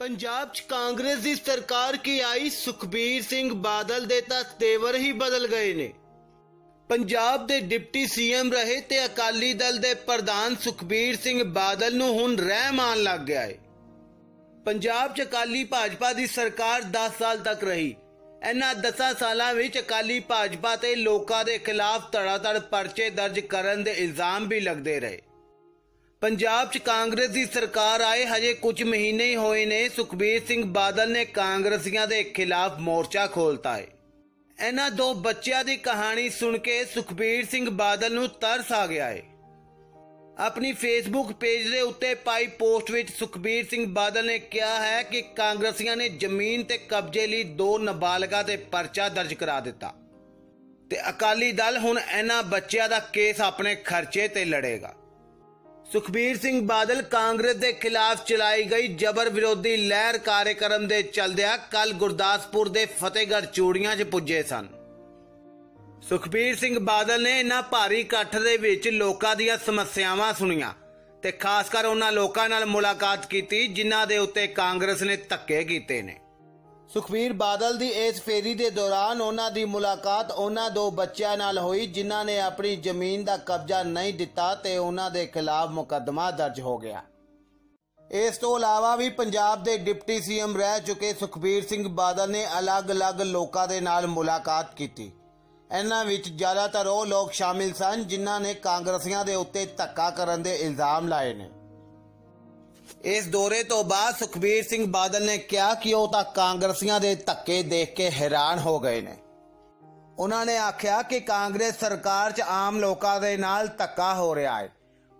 ਪੰਜਾਬ 'ਚ ਕਾਂਗਰਸ ਦੀ ਸਰਕਾਰ ਕੀ ਆਈ? ਸੁਖਬੀਰ ਸਿੰਘ ਬਾਦਲ ਦੇ ਤਾਂ ਤੇਵਰ ਹੀ ਬਦਲ ਗਏ ਨੇ। ਪੰਜਾਬ ਦੇ ਡਿਪਟੀ ਸੀਐਮ ਰਹੇ ਤੇ ਅਕਾਲੀ ਦਲ ਦੇ ਪ੍ਰਧਾਨ ਸੁਖਬੀਰ ਸਿੰਘ ਬਾਦਲ ਨੂੰ ਹੁਣ ਰਹਿਮ ਆਉਣ ਲੱਗ ਗਿਆ ਏ। ਪੰਜਾਬ 'ਚ ਅਕਾਲੀ ਭਾਜਪਾ ਦੀ ਸਰਕਾਰ 10 ਸਾਲ ਤੱਕ ਰਹੀ। ਇਹਨਾਂ 10 ਸਾਲਾਂ ਵਿੱਚ ਅਕਾਲੀ ਭਾਜਪਾ ਤੇ ਲੋਕਾਂ ਦੇ ਖਿਲਾਫ ਧੜਾਧੜ ਪਰਚੇ ਦਰਜ ਕਰਨ ਦੇ ਇਲਜ਼ਾਮ ਵੀ ਲੱਗਦੇ ਰਹੇ। ਪੰਜਾਬ 'ਚ ਕਾਂਗਰਸ ਦੀ ਸਰਕਾਰ ਆਏ ਹਜੇ ਕੁਝ ਮਹੀਨੇ ਹੀ ਹੋਏ ਨੇ। ਸੁਖਬੀਰ ਸਿੰਘ ਬਾਦਲ ਨੇ ਕਾਂਗਰਸੀਆਂ ਦੇ ਖਿਲਾਫ ਮੋਰਚਾ ਖੋਲਤਾ ਹੈ। ਇਹਨਾਂ ਦੋ ਬੱਚਿਆਂ ਦੀ ਕਹਾਣੀ ਸੁਣ ਕੇ ਸੁਖਬੀਰ ਸਿੰਘ ਬਾਦਲ ਨੂੰ ਤਰਸ ਆ ਗਿਆ ਹੈ। ਆਪਣੀ ਫੇਸਬੁੱਕ ਪੇਜ ਦੇ ਉੱਤੇ ਪਾਈ ਪੋਸਟ ਵਿੱਚ ਸੁਖਬੀਰ ਸਿੰਘ ਬਾਦਲ ਨੇ ਕਿਹਾ ਹੈ ਕਿ ਕਾਂਗਰਸੀਆਂ ਨੇ ਜ਼ਮੀਨ ਤੇ ਕਬਜ਼ੇ ਲਈ ਦੋ ਨਾਬਾਲਗਾ ਤੇ ਪਰਚਾ ਦਰਜ ਕਰਾ ਦਿੱਤਾ। ਤੇ ਅਕਾਲੀ ਦਲ ਹੁਣ ਇਹਨਾਂ ਬੱਚਿਆਂ ਦਾ ਕੇਸ ਆਪਣੇ ਖਰਚੇ ਤੇ ਲੜੇਗਾ। ਸੁਖਬੀਰ ਸਿੰਘ ਬਾਦਲ ਕਾਂਗਰਸ ਦੇ ਖਿਲਾਫ ਚਲਾਈ ਗਈ ਜਬਰ ਵਿਰੋਧੀ ਲਹਿਰ ਕਾਰਜਕ੍ਰਮ ਦੇ ਚਲਦਿਆਂ ਕੱਲ ਗੁਰਦਾਸਪੁਰ ਦੇ ਫਤਿਹਗੜ੍ਹ ਚੂੜੀਆਂ 'ਚ ਪੁੱਜੇ ਸਨ। ਸੁਖਬੀਰ ਸਿੰਘ ਬਾਦਲ ਨੇ ਇਹਨਾਂ ਭਾਰੀ ਇਕੱਠ ਦੇ ਵਿੱਚ ਲੋਕਾਂ ਦੀਆਂ ਸਮੱਸਿਆਵਾਂ ਸੁਣੀਆਂ ਤੇ ਖਾਸ ਕਰ ਉਹਨਾਂ ਲੋਕਾਂ ਨਾਲ ਮੁਲਾਕਾਤ ਕੀਤੀ, ਜਿਨ੍ਹਾਂ ਦੇ ਉੱਤੇ ਕਾਂਗਰਸ ਨੇ ਧੱਕੇ ਕੀਤੇ ਨੇ। ਸੁਖਬੀਰ ਬਾਦਲ ਦੀ ਇਸ ਫੇਰੀ ਦੇ ਦੌਰਾਨ ਉਹਨਾਂ ਦੀ ਮੁਲਾਕਾਤ ਉਹਨਾਂ ਦੋ ਬੱਚਿਆਂ ਨਾਲ ਹੋਈ, ਜਿਨ੍ਹਾਂ ਨੇ ਆਪਣੀ ਜ਼ਮੀਨ ਦਾ ਕਬਜ਼ਾ ਨਹੀਂ ਦਿੱਤਾ ਤੇ ਉਹਨਾਂ ਦੇ ਖਿਲਾਫ ਮੁਕੱਦਮਾ ਦਰਜ ਹੋ ਗਿਆ। ਇਸ ਤੋਂ ਇਲਾਵਾ ਵੀ ਪੰਜਾਬ ਦੇ ਡਿਪਟੀ ਸੀਐਮ ਰਹਿ ਚੁੱਕੇ ਸੁਖਬੀਰ ਸਿੰਘ ਬਾਦਲ ਨੇ ਅਲੱਗ-ਅਲੱਗ ਲੋਕਾਂ ਦੇ ਨਾਲ ਮੁਲਾਕਾਤ ਕੀਤੀ। ਇਹਨਾਂ ਵਿੱਚ ਜ਼ਿਆਦਾਤਰ ਉਹ ਲੋਕ ਸ਼ਾਮਿਲ ਸਨ, ਜਿਨ੍ਹਾਂ ਨੇ ਕਾਂਗਰਸੀਆਂ ਦੇ ਉੱਤੇ ਧੱਕਾ ਕਰਨ ਦੇ ਇਲਜ਼ਾਮ ਲਾਏ ਨੇ। ਇਸ ਦੌਰੇ ਤੋਂ ਬਾਅਦ ਸੁਖਬੀਰ ਸਿੰਘ ਬਾਦਲ ਨੇ ਕਿਹਾ ਕਿ ਉਹ ਤਾਂ ਕਾਂਗਰਸੀਆਂ ਦੇ ਧੱਕੇ ਦੇਖ ਕੇ ਹੈਰਾਨ ਹੋ ਗਏ ਨੇ। ਉਹਨਾਂ ਨੇ ਆਖਿਆ ਕਿ ਕਾਂਗਰਸ ਸਰਕਾਰ 'ਚ ਆਮ ਲੋਕਾਂ ਦੇ ਨਾਲ ਧੱਕਾ ਹੋ ਰਿਹਾ ਹੈ।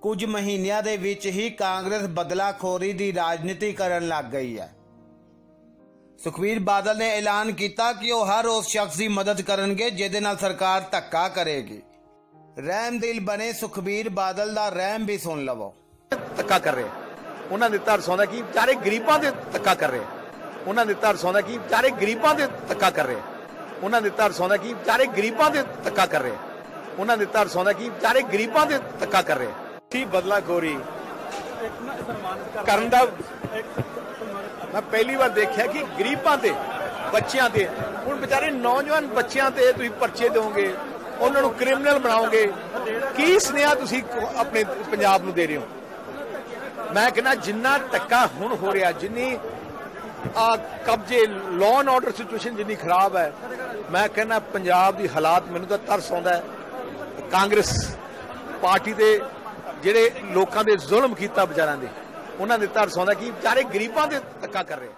ਕੁਝ ਮਹੀਨਿਆਂ ਦੇ ਵਿੱਚ ਹੀ ਕਾਂਗਰਸ ਬਦਲਾਖੋਰੀ ਦੀ ਰਾਜਨੀਤੀ ਕਰਨ ਲੱਗ ਗਈ ਹੈ। ਸੁਖਬੀਰ ਬਾਦਲ ਨੇ ਐਲਾਨ ਕੀਤਾ ਕਿ ਉਹ ਹਰ ਉਸ ਸ਼ਖਸ ਦੀ ਮਦਦ ਕਰਨਗੇ ਜਿਹਦੇ ਨਾਲ ਸਰਕਾਰ ਧੱਕਾ ਕਰੇਗੀ। ਰਹਿਮਦਿਲ ਬਣੇ ਸੁਖਬੀਰ ਬਾਦਲ ਦਾ ਰਹਿਮ ਵੀ ਸੁਣ ਲਵੋ। ਧੱਕਾ ਕਰ ਰਹੇ ਉਹਨਾਂ ਨੇ ਤਰਸ ਆਉਂਦਾ ਕਿ ਵਿਚਾਰੇ ਗਰੀਬਾਂ ਦੇ ਧੱਕਾ ਕਰ ਰਹੇ। ਉਹਨਾਂ ਨੇ ਤਰਸ ਆਉਂਦਾ ਕਿ ਵਿਚਾਰੇ ਗਰੀਬਾਂ ਦੇ ਧੱਕਾ ਕਰ ਰਹੇ। ਉਹਨਾਂ ਨੇ ਤਰਸ ਆਉਂਦਾ ਕਿ ਵਿਚਾਰੇ ਗਰੀਬਾਂ ਦੇ ਧੱਕਾ ਕਰ ਰਹੇ। ਉਹਨਾਂ ਨੇ ਤਰਸ ਆਉਂਦਾ ਕਿ ਵਿਚਾਰੇ ਗਰੀਬਾਂ ਦੇ ਧੱਕਾ ਕਰ ਰਹੇ। ਕੀ ਬਦਲਾਖੋਰੀ ਕਰਨ ਦਾ ਮੈਂ ਪਹਿਲੀ ਵਾਰ ਦੇਖਿਆ ਕਿ ਗਰੀਬਾਂ ਤੇ ਬੱਚਿਆਂ ਤੇ ਹੁਣ ਵਿਚਾਰੇ ਨੌਜਵਾਨ ਬੱਚਿਆਂ ਤੇ ਤੁਸੀਂ ਪਰਚੇ ਦਿਓਗੇ ਉਹਨਾਂ ਨੂੰ ਕ੍ਰਿਮੀਨਲ ਬਣਾਓਗੇ ਕੀ ਸੁਨੇਹਾ ਤੁਸੀਂ ਆਪਣੇ ਪੰਜਾਬ ਨੂੰ ਦੇ ਰਹੇ ਹੋ ਮੈਂ ਕਹਿੰਦਾ ਜਿੰਨਾ ਧੱਕਾ ਹੁਣ ਹੋ ਰਿਹਾ, ਜਿੰਨੀ ਆ ਕਬਜ਼ੇ ਲਾਅ ਐਂਡ ਆਰਡਰ ਸਿਚੁਏਸ਼ਨ ਜਿੰਨੀ ਖਰਾਬ ਹੈ, ਮੈਂ ਕਹਿੰਦਾ ਪੰਜਾਬ ਦੀ ਹਾਲਾਤ ਮੈਨੂੰ ਤਾਂ ਤਰਸ ਆਉਂਦਾ ਹੈ। ਕਾਂਗਰਸ ਪਾਰਟੀ ਦੇ ਜਿਹੜੇ ਲੋਕਾਂ ਦੇ ਜ਼ੁਲਮ ਕੀਤਾ ਵਿਚਾਰਾਂ ਦੇ, ਉਹਨਾਂ ਦੇ ਤਰਸ ਆਉਂਦਾ ਕਿ ਵਿਚਾਰੇ ਗਰੀਬਾਂ ਦੇ ਧੱਕਾ ਕਰ ਰਹੇ